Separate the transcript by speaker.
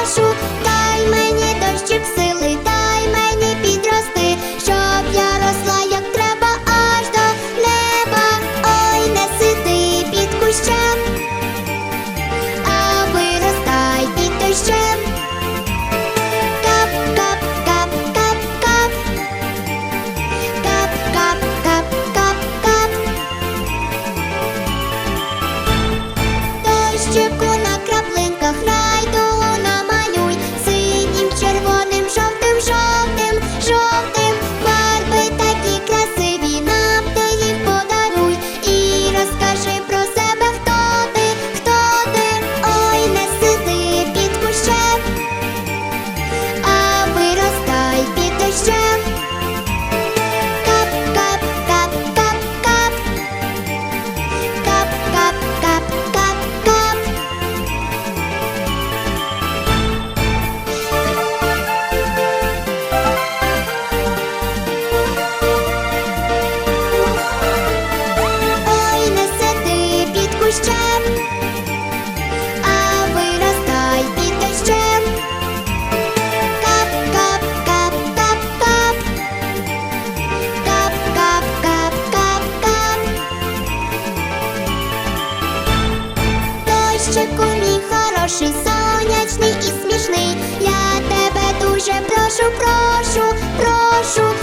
Speaker 1: прошу, дай мені дощик сили, дай мені підрости, щоб я росла, як треба, аж до неба. Ой, не сиди під кущем, а виростай під дощем. Кап, кап, кап, хороший, сонячний і смішний. Я тебе дуже прошу, прошу, прошу,